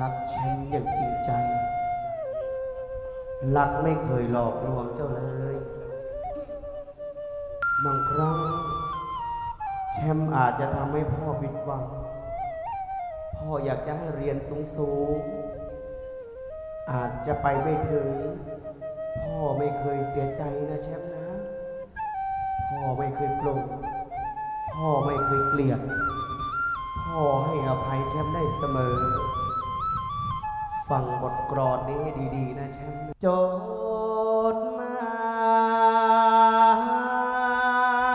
รักฉันอย่างจริงใจ รักไม่เคยหลอกลวงเจ้าเลย บางครั้ง แชมป์อาจจะทำให้พ่อผิดหวัง พ่ออยากจะให้เรียนสูงๆ อาจจะไปไม่ถึง พ่อไม่เคยเสียใจนะแชมป์นะ พ่อไม่เคยโกรธ พ่อไม่เคยเกลียด พ่อให้อภัยแชมป์ได้เสมอ ฟังบทกรอนนี้ดี ๆ นะแชมป์จดมา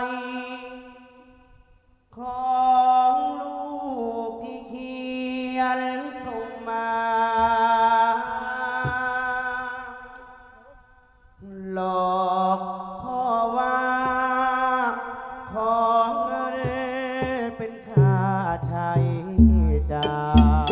ยของลูกพี่เขียนส่งมา หลอกพ่อว่าของเงินเป็นค่าใช้จ่าย